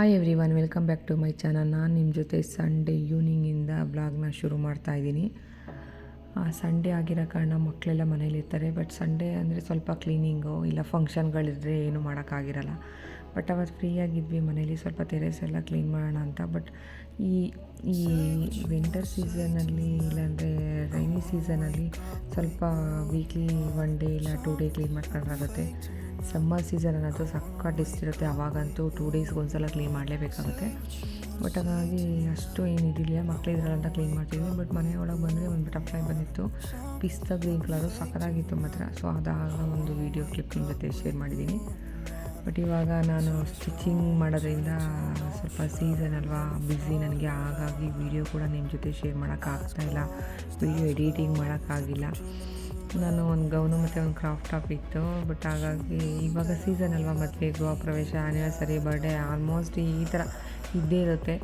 Hi everyone welcome back to my channel ನಾನು ನಿಮ್ಮ ಜೊತೆ ಸಂಡೇ ಈವ್ನಿಂಗಿಂದ ಬ್ಲಾಗ್ನ ಶುರು ಮಾಡ್ತಾ ಇದ್ದೀನಿ. ಸಂಡೇ ಆಗಿರೋ ಕಾರಣ ಮಕ್ಕಳೆಲ್ಲ ಮನೇಲಿರ್ತಾರೆ ಬಟ್ ಸಂಡೇ ಅಂದರೆ ಸ್ವಲ್ಪ ಕ್ಲೀನಿಂಗು ಇಲ್ಲ ಫಂಕ್ಷನ್ಗಳಿದ್ರೆ ಏನೂ ಮಾಡೋಕ್ಕಾಗಿರಲ್ಲ. ಬಟ್ ಅವತ್ತು ಫ್ರೀಯಾಗಿದ್ವಿ ಮನೇಲಿ ಸ್ವಲ್ಪ ತೆರೆಸ್ ಎಲ್ಲ ಕ್ಲೀನ್ ಮಾಡೋಣ ಅಂತ. ಬಟ್ ಈ ಈ ವಿಂಟರ್ ಸೀಸನಲ್ಲಿ ಇಲ್ಲಾಂದರೆ ರೈನಿ ಸೀಸನಲ್ಲಿ ಸ್ವಲ್ಪ ವೀಕ್ಲಿ ಒನ್ ಡೇ ಇಲ್ಲ ಟೂ ಡೇ ಕ್ಲೀನ್ ಮಾಡ್ಕೊಂಡ್ರಾಗುತ್ತೆ. ಸಮ್ಮರ್ ಸೀಸನ್ ಅನ್ನೋದು ಸಕ್ಕ ಇರುತ್ತೆ. ಅವಾಗಂತೂ ಟೂ ಡೇಸ್ಗೆ ಒಂದು ಸಲ ಕ್ಲೀನ್ ಮಾಡಲೇಬೇಕಾಗುತ್ತೆ. ಬಟ್ ಹಾಗಾಗಿ ಅಷ್ಟು ಏನು ಇದಿಲ್ಲ. ಅಂತ ಕ್ಲೀನ್ ಮಾಡ್ತಿದ್ವಿ ಬಟ್ ಮನೆ ಒಳಗೆ ಬಂದರೆ ಒಂದು ಬಟರ್ಫ್ಲೈ ಬಂದಿತ್ತು. ಪಿಸ್ತಾ ಗ್ರೀನ್ ಕಲರು ಸಕ್ಕದಾಗಿತ್ತು ಮಾತ್ರ. ಸೊ ಅದಾಗ ಒಂದು ವೀಡಿಯೋ ಕ್ಲಿಪ್ ನಿಮ್ಮ ಜೊತೆ ಶೇರ್ ಮಾಡಿದ್ದೀನಿ ಬಟ್ ಇವಾಗ ನಾನು ಸ್ಟಿಚಿಂಗ್ ಮಾಡೋದ್ರಿಂದ ಸ್ವಲ್ಪ ಸೀಸನ್ ಅಲ್ವಾ ಬ್ಯುಸಿ ನನಗೆ ಹಾಗಾಗಿ ವೀಡಿಯೋ ಕೂಡ ನಿಮ್ಮ ಜೊತೆ ಶೇರ್ ಮಾಡೋಕ್ಕಾಗ್ತಾಯಿಲ್ಲ ವೀಡಿಯೋ ಎಡಿಟಿಂಗ್ ಮಾಡೋಕ್ಕಾಗಿಲ್ಲ ನಾನು ಒಂದು ಗೌನು ಮತ್ತು ಒಂದು ಕ್ರಾಫ್ಟ್ ಟಾಪ್ ಇತ್ತು ಬಟ್ ಹಾಗಾಗಿ ಇವಾಗ ಸೀಸನ್ ಅಲ್ವಾ ಮದುವೆ, ಗೃಹ ಪ್ರವೇಶ ಆ್ಯನಿವರ್ಸರಿ ಬರ್ಡೇ ಆಲ್ಮೋಸ್ಟ್ ಈ ಥರ ಇದ್ದೇ ಇರುತ್ತೆ.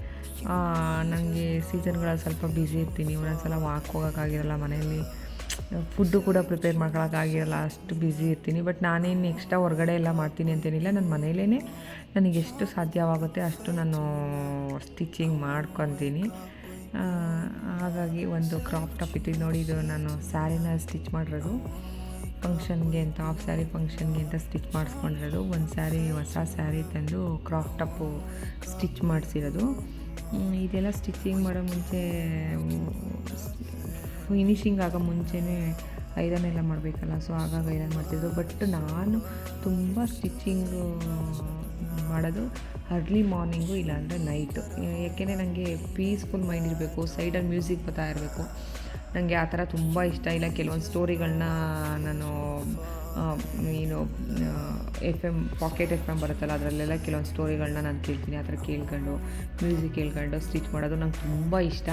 ನನಗೆ ಸೀಸನ್ಗಳಲ್ಲಿ ಸ್ವಲ್ಪ ಬ್ಯುಸಿ ಇರ್ತೀನಿ ಒಂದೊಂದು ಸಲ ವಾಕ್ ಹೋಗೋಕ್ಕಾಗಿರಲ್ಲ ಮನೆಯಲ್ಲಿ. ಫುಡ್ಡು ಕೂಡ ಪ್ರಿಪೇರ್ ಮಾಡ್ಕೊಳಕ್ಕಾಗಿರಲ್ಲ ಅಷ್ಟು ಬ್ಯುಸಿ ಇರ್ತೀನಿ. ಬಟ್ ನಾನೇನು ಎಕ್ಸ್ಟ್ರಾ ಹೊರಗಡೆ ಎಲ್ಲ ಮಾಡ್ತೀನಿ ಅಂತೇನಿಲ್ಲ. ನನ್ನ ಮನೇಲೇ ನನಗೆ ಎಷ್ಟು ಸಾಧ್ಯವಾಗುತ್ತೆ ಅಷ್ಟು ನಾನು ಸ್ಟಿಚಿಂಗ್ ಮಾಡ್ಕೊತೀನಿ. ಹಾಗಾಗಿ ಒಂದು ಕ್ರಾಪ್ ಟಾಪ್ ಇತ್ತು ನೋಡಿ, ಇದು ನಾನು ಸ್ಯಾರಿನ ಸ್ಟಿಚ್ ಮಾಡಿರೋದು. ಫಂಕ್ಷನ್ಗೆ ಅಂತ ಹಾಫ್ ಸ್ಯಾರಿ ಫಂಕ್ಷನ್ಗೆ ಅಂತ ಸ್ಟಿಚ್ ಮಾಡಿಸ್ಕೊಂಡಿರೋದು. ಒಂದು ಸ್ಯಾರಿ ಹೊಸ ಸ್ಯಾರಿ ತಂದು ಕ್ರಾಪ್ ಟಾಪು ಸ್ಟಿಚ್ ಮಾಡಿಸಿರೋದು. ಇದೆಲ್ಲ ಸ್ಟಿಚಿಂಗ್ ಮಾಡೋ ಮುಂಚೆ ಫಿನಿಷಿಂಗ್ ಆಗೋ ಮುಂಚೆನೇ ಐರನ್ ಎಲ್ಲ ಮಾಡಬೇಕಲ್ಲ ಸೊ ಆಗಾಗ ಐರನ್ ಮಾಡ್ತಿದ್ರು ಬಟ್ ನಾನು ತುಂಬ ಸ್ಟಿಚಿಂಗ್ ಮಾಡೋದು ಅರ್ಲಿ ಮಾರ್ನಿಂಗು ಇಲ್ಲಾಂದರೆ ನೈಟು ಯಾಕೆಂದರೆ ನನಗೆ ಪೀಸ್ಫುಲ್ ಮೈಂಡ್ ಇರಬೇಕು ಸೈಡಲ್ಲಿ ಮ್ಯೂಸಿಕ್ ಬರ್ತಾ ಇರಬೇಕು. ನನಗೆ ಆ ಥರ ತುಂಬ ಇಷ್ಟ ಇಲ್ಲ. ಕೆಲವೊಂದು ಸ್ಟೋರಿಗಳನ್ನ ನಾನು ಏನು F M pocket F M ಬರುತ್ತಲ್ಲ, ಅದರಲ್ಲೆಲ್ಲ ಕೆಲವೊಂದು ಸ್ಟೋರಿಗಳನ್ನ ನಾನು ಕೇಳ್ತೀನಿ. ಆ ಥರ ಕೇಳ್ಕೊಂಡು ಮ್ಯೂಸಿಕ್ ಕೇಳ್ಕೊಂಡು ಸ್ಟಿಚ್ ಮಾಡೋದು ನಂಗೆ ತುಂಬ ಇಷ್ಟ.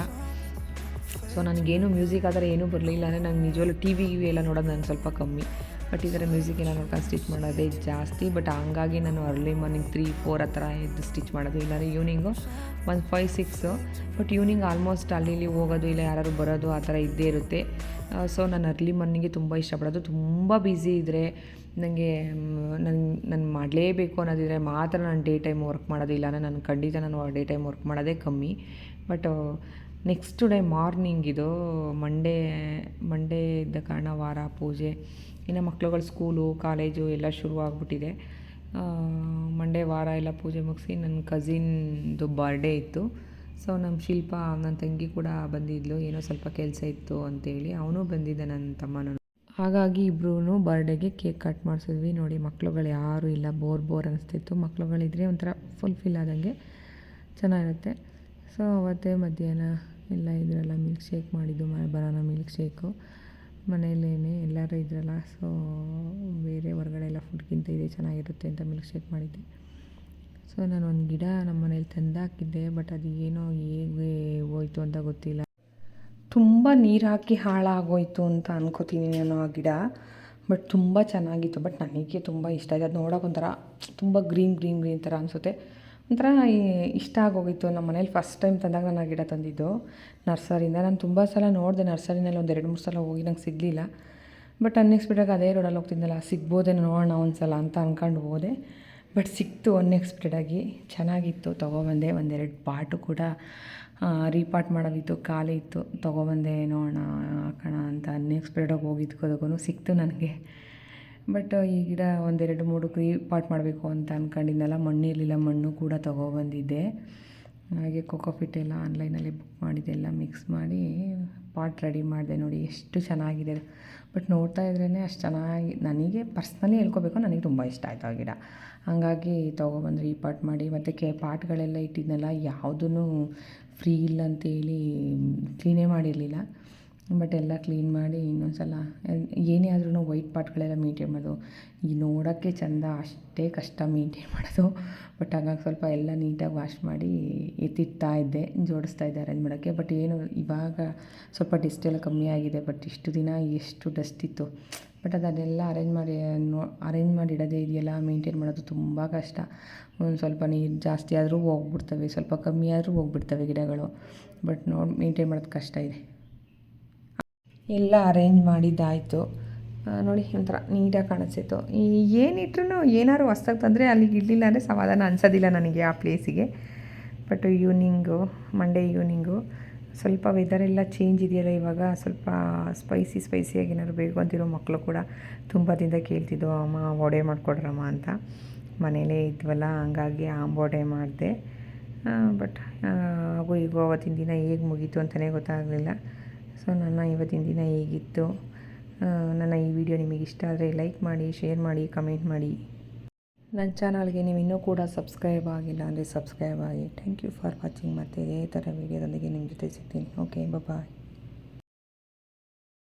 ಸೊ ನನಗೇನು ಮ್ಯೂಸಿಕ್ ಆದರೆ ಏನೂ ಬರಲಿಲ್ಲ ಅಂದರೆ ನಂಗೆ ನಿಜವಲ್ಲೂ ಟಿ ವಿ ಎಲ್ಲ ನೋಡೋದು ನನಗೆ ಸ್ವಲ್ಪ ಕಮ್ಮಿ. ಬಟ್ ಈ ಥರ ಮ್ಯೂಸಿಕ್ ಎಲ್ಲ ನೋಡ್ಕೊಂಡು ಸ್ಟಿಚ್ ಮಾಡೋದೇ ಜಾಸ್ತಿ. ಬಟ್ ಹಂಗಾಗಿ ನಾನು ಅರ್ಲಿ ಮಾರ್ನಿಂಗ್ ತ್ರೀ ಫೋರ್ ಆ ಥರ ಎದ್ದು ಸ್ಟಿಚ್ ಮಾಡೋದು. ಇಲ್ಲಾಂದರೆ ಈವ್ನಿಂಗು ಒಂದು five six but evening almost ಅಲ್ಲಿ ಇಲ್ಲಿ ಹೋಗೋದು ಇಲ್ಲ ಯಾರು ಬರೋದು ಆ ಥರ ಇದ್ದೇ ಇರುತ್ತೆ. ಸೊ ನಾನು ಅರ್ಲಿ ಮಾರ್ನಿಂಗೆ ತುಂಬ ಇಷ್ಟಪಡೋದು. ತುಂಬ ಬ್ಯುಸಿ ಇದ್ದರೆ ನನಗೆ ನನ್ನ ನಾನು ಮಾಡಲೇಬೇಕು ಅನ್ನೋದಿದ್ರೆ ಮಾತ್ರ ನಾನು ಡೇ ಟೈಮ್ ವರ್ಕ್ ಮಾಡೋದಿಲ್ಲ ನಾನು ಖಂಡಿತ ನಾನು ಡೇ ಟೈಮ್ ವರ್ಕ್ ಮಾಡೋದೇ ಕಮ್ಮಿ. ಬಟ್ ನೆಕ್ಸ್ಟ್ ಡೇ ಮಾರ್ನಿಂಗ್ ಇದು ಮಂಡೇ ಮಂಡೇ ಇದ್ದ ಕಾರಣ ವಾರ, ಪೂಜೆ, ಇನ್ನು ಮಕ್ಳುಗಳ ಸ್ಕೂಲು ಕಾಲೇಜು ಎಲ್ಲ ಶುರು ಆಗಿಬಿಟ್ಟಿದೆ. ಮಂಡೇ ವಾರ ಎಲ್ಲ ಪೂಜೆ ಮುಗಿಸಿ ನನ್ನ ಕಝಿನ್ದು ಬರ್ಡೇ ಇತ್ತು. ಸೊ ನಮ್ಮ ಶಿಲ್ಪ ನನ್ನ ತಂಗಿ ಕೂಡ ಬಂದಿದ್ಲು. ಏನೋ ಸ್ವಲ್ಪ ಕೆಲಸ ಇತ್ತು ಅಂತೇಳಿ ಅವನು ಬಂದಿದ್ದ ನನ್ನ ತಮ್ಮನೂ. ಹಾಗಾಗಿ ಇಬ್ಬರೂ ಬರ್ಡೇಗೆ ಕೇಕ್ ಕಟ್ ಮಾಡಿಸಿದ್ವಿ. ನೋಡಿ ಮಕ್ಳುಗಳು ಯಾರೂ ಇಲ್ಲ. ಬೋರ್ ಬೋರ್ ಅನಿಸ್ತಿತ್ತು. ಮಕ್ಳುಗಳಿದ್ರೆ ಒಂಥರ ಫುಲ್ಫಿಲ್ ಆದಂಗೆ ಚೆನ್ನಾಗಿರುತ್ತೆ. ಸೊ ಅವತ್ತೇ ಮಧ್ಯಾಹ್ನ ಎಲ್ಲ ಇದ್ರಲ್ಲ ಮಿಲ್ಕ್ ಶೇಕ್ ಮಾಡಿದ್ದು ಬನಾನ ಮಿಲ್ಕ್ ಶೇಕು ಮನೆಯಲ್ಲೇ ಎಲ್ಲರೂ ಇದ್ರಲ್ಲ ಸೊ ಬೇರೆ ಹೊರಗಡೆ ಎಲ್ಲ ಫುಡ್ಗಿಂತ ಇದೇ ಚೆನ್ನಾಗಿರುತ್ತೆ ಅಂತ ಮಿಲ್ಕ್ ಶೇಕ್ ಮಾಡಿದ್ದೆ. ಸೊ ನಾನು ಒಂದು ಗಿಡ ನಮ್ಮ ಮನೇಲಿ ತಂದಾಕಿದ್ದೆ ಬಟ್ ಅದು ಏನೋ ಹೇಗೆ ಹೋಯ್ತು ಅಂತ ಗೊತ್ತಿಲ್ಲ. ತುಂಬ ನೀರು ಹಾಕಿ ಹಾಳಾಗೋಯ್ತು ಅಂತ ಅನ್ಕೋತೀನಿ ನಾನು ಆ ಗಿಡ ಬಟ್ ತುಂಬ ಚೆನ್ನಾಗಿತ್ತು. ಬಟ್ ನನಗೆ ತುಂಬ ಇಷ್ಟ ಆಯಿತು ಅದು ನೋಡೋಕೆ ತುಂಬ ಗ್ರೀನ್ ಗ್ರೀನ್ ಗ್ರೀನ್ ಥರ ಅನಿಸುತ್ತೆ. ಒಂಥರ ಇಷ್ಟ ಆಗೋಗಿತ್ತು. ನಮ್ಮ ಮನೇಲಿ ಫಸ್ಟ್ ಟೈಮ್ ತಂದಾಗ ನಾನು ಗಿಡ ತಂದಿದ್ದು. ನರ್ಸರಿಯಿಂದ. ನಾನು ತುಂಬ ಸಲ ನೋಡಿದೆ, ನರ್ಸರಿನಲ್ಲಿ ಒಂದು ಎರಡು ಮೂರು ಸಲ ಹೋಗಿ ನಂಗೆ ಸಿಗಲಿಲ್ಲ. ಬಟ್ ಅನ್ಎಕ್ಸ್ಪೆಕ್ಟಾಗಿ ಅದೇ ರೋಡಲ್ಲಿ ಹೋಗ್ತಿದ್ದಲ್ಲ ಸಿಗ್ಬೋದೇನೋ ನೋಡೋಣ ಒಂದು ಸಲ ಅಂತ ಅಂದ್ಕೊಂಡು ಹೋದೆ. ಬಟ್ ಸಿಕ್ತು ಅನ್ಎಕ್ಸ್ಪೆಕ್ಟೆಡಾಗಿ ಚೆನ್ನಾಗಿತ್ತು. ತೊಗೊಬಂದೆ, ಒಂದೆರಡು ಪಾಟು ಕೂಡ ರೀಪಾಟ್ ಮಾಡೋದಿತ್ತು, ಖಾಲಿ ಇತ್ತು. ತೊಗೊಬಂದೆ, ನೋಡೋಣ, ಹಾಕೋಣ ಅಂತ ಅನ್ಎಕ್ಸ್ಪೆಕ್ಟೆಡಾಗಿ ಹೋಗಿದ್ಕೋದಕ್ಕೂ ಸಿಕ್ತು ನನಗೆ. ಬಟ್ ಈ ಗಿಡ ಒಂದೆರಡು ಮೂರು ಕ್ರೀ ಪಾಟ್ ಮಾಡಬೇಕು ಅಂತ ಅಂದ್ಕೊಂಡಿದ್ನಲ್ಲ ಮಣ್ಣು ಇರಲಿಲ್ಲ ಮಣ್ಣು ಕೂಡ ತೊಗೊಬಂದಿದ್ದೆ. ಹಾಗೆ ಕೊಕೊಫಿಟ್ ಎಲ್ಲ ಆನ್ಲೈನಲ್ಲಿ ಬುಕ್ ಮಾಡಿದ್ದೆ ಎಲ್ಲ ಮಿಕ್ಸ್ ಮಾಡಿ ಪಾಟ್ ರೆಡಿ ಮಾಡಿದೆ ನೋಡಿ, ಎಷ್ಟು ಚೆನ್ನಾಗಿದೆ. ಬಟ್ ನೋಡ್ತಾ ಇದ್ರೇ ಅಷ್ಟು ಚೆನ್ನಾಗಿ, ನನಗೆ ಪರ್ಸ್ನಲಿ ಹೇಳ್ಕೊಬೇಕು, ನನಗೆ ತುಂಬ ಇಷ್ಟ ಆಯಿತು ಆ ಗಿಡ. ಹಾಗಾಗಿ ತೊಗೊಬಂದು ಪಾಟ್ ಮಾಡಿ, ಮತ್ತು ಕೆ, ಪಾಟ್ಗಳೆಲ್ಲ ಇಟ್ಟಿದ್ನಲ್ಲ ಯಾವುದೂ ಫ್ರೀ ಇಲ್ಲ ಅಂತೇಳಿ ಕ್ಲೀನೇ ಮಾಡಿರಲಿಲ್ಲ. ಬಟ್ ಎಲ್ಲ ಕ್ಲೀನ್ ಮಾಡಿ ಇನ್ನೊಂದು ಸಲ ಏನೇ ಆದ್ರೂ ವೈಟ್ ಪಾಟ್ಗಳೆಲ್ಲ ಮೇಂಟೈನ್ ಮಾಡೋದು. ಈ ನೋಡೋಕ್ಕೆ ಚೆಂದ, ಅಷ್ಟೇ ಕಷ್ಟ ಮೇಂಟೈನ್ ಮಾಡೋದು. ಬಟ್ ಹಾಗಾಗಿ ಸ್ವಲ್ಪ ಎಲ್ಲ ನೀಟಾಗಿ ವಾಶ್ ಮಾಡಿ ಎತ್ತಿಡ್ತಾ ಇದ್ದೆ, ಜೋಡಿಸ್ತಾ ಇದ್ದೆ ಅರೇಂಜ್ ಮಾಡೋಕ್ಕೆ. ಬಟ್ ಏನು, ಇವಾಗ ಸ್ವಲ್ಪ ಡಸ್ಟ್ ಎಲ್ಲ ಕಮ್ಮಿ ಆಗಿದೆ. ಬಟ್ ಇಷ್ಟು ದಿನ ಎಷ್ಟು ಡಸ್ಟ್ ಇತ್ತು. ಬಟ್ ಅದನ್ನೆಲ್ಲ ಅರೇಂಜ್ ಮಾಡಿ, ನೋ, ಅರೇಂಜ್ ಮಾಡಿ ಇಡೋದೇ ಇದೆಯಲ್ಲ, ಮೇಂಟೈನ್ ಮಾಡೋದು ತುಂಬ ಕಷ್ಟ. ಒಂದು ಸ್ವಲ್ಪ ನೀರು ಜಾಸ್ತಿ ಆದರೂ ಹೋಗ್ಬಿಡ್ತವೆ, ಸ್ವಲ್ಪ ಕಮ್ಮಿ ಆದರೂ ಹೋಗ್ಬಿಡ್ತವೆ ಗಿಡಗಳು. ಬಟ್ ನೋಡಿ, ಮೇಂಟೈನ್ ಮಾಡೋದು ಕಷ್ಟ ಇದೆ. ಎಲ್ಲ ಅರೇಂಜ್ ಮಾಡಿದ್ದಾಯಿತು. ನೋಡಿ, ಒಂಥರ ನೀಟಾಗಿ ಕಾಣಿಸ್ತಿತ್ತು. ಏನಿಟ್ರೂ ಏನಾದ್ರು ಹೊಸ್ದಾಗಿ ತಂದರೆ ಅಲ್ಲಿಗೆ ಇರಲಿಲ್ಲ ಅಂದರೆ ಸಮಾಧಾನ ಅನಿಸೋದಿಲ್ಲ ನನಗೆ ಆ ಪ್ಲೇಸಿಗೆ ಬಟ್ ಈವ್ನಿಂಗು ಮಂಡೇ ಈವ್ನಿಂಗು ಸ್ವಲ್ಪ ವೆದರ್ ಎಲ್ಲ ಚೇಂಜ್ ಇದೆಯಲ್ಲ ಇವಾಗ, ಸ್ವಲ್ಪ ಸ್ಪೈಸಿ ಸ್ಪೈಸಿಯಾಗಿ ಏನಾದ್ರು ಬೇಕು ಅಂತಿರೋ ಮಕ್ಕಳು ಕೂಡ ತುಂಬ ಕೇಳ್ತಿದ್ವು ಅಮ್ಮ, ವಡೆ ಮಾಡಿಕೊಡ್ರಮ್ಮ ಅಂತ. ಮನೇಲೇ ಇದ್ವಲ್ಲ, ಹಂಗಾಗಿ ಆಂಬೋಡೆ ಮಾಡಿದೆ. ಬಟ್ ಹಾಗೂ ಈಗ ಅವತ್ತಿನ ದಿನ ಹೇಗೆ ಮುಗೀತು ಅಂತಲೇ ಗೊತ್ತಾಗಲಿಲ್ಲ. ಸೊ ನನ್ನ ಇವತ್ತಿನ ದಿನ ಹೇಗಿತ್ತು? ನನ್ನ ಈ ವಿಡಿಯೋ ನಿಮಗೆ ಇಷ್ಟ ಆದರೆ ಲೈಕ್ ಮಾಡಿ, ಶೇರ್ ಮಾಡಿ, ಕಮೆಂಟ್ ಮಾಡಿ. ನನ್ನ ಚಾನಲ್ಗೆ ನೀವು ಇನ್ನೂ ಕೂಡ ಸಬ್ಸ್ಕ್ರೈಬ್ ಆಗಿಲ್ಲ ಅಂದರೆ ಸಬ್ಸ್ಕ್ರೈಬ್ ಆಗಿ. ಥ್ಯಾಂಕ್ ಯು ಫಾರ್ ವಾಚಿಂಗ್ ಮತ್ತು ಇದೇ ಥರ ವೀಡಿಯೋದೊಂದಿಗೆ ನಿಮ್ಮ ಜೊತೆ ಸಿಗ್ತೀನಿ. Okay bye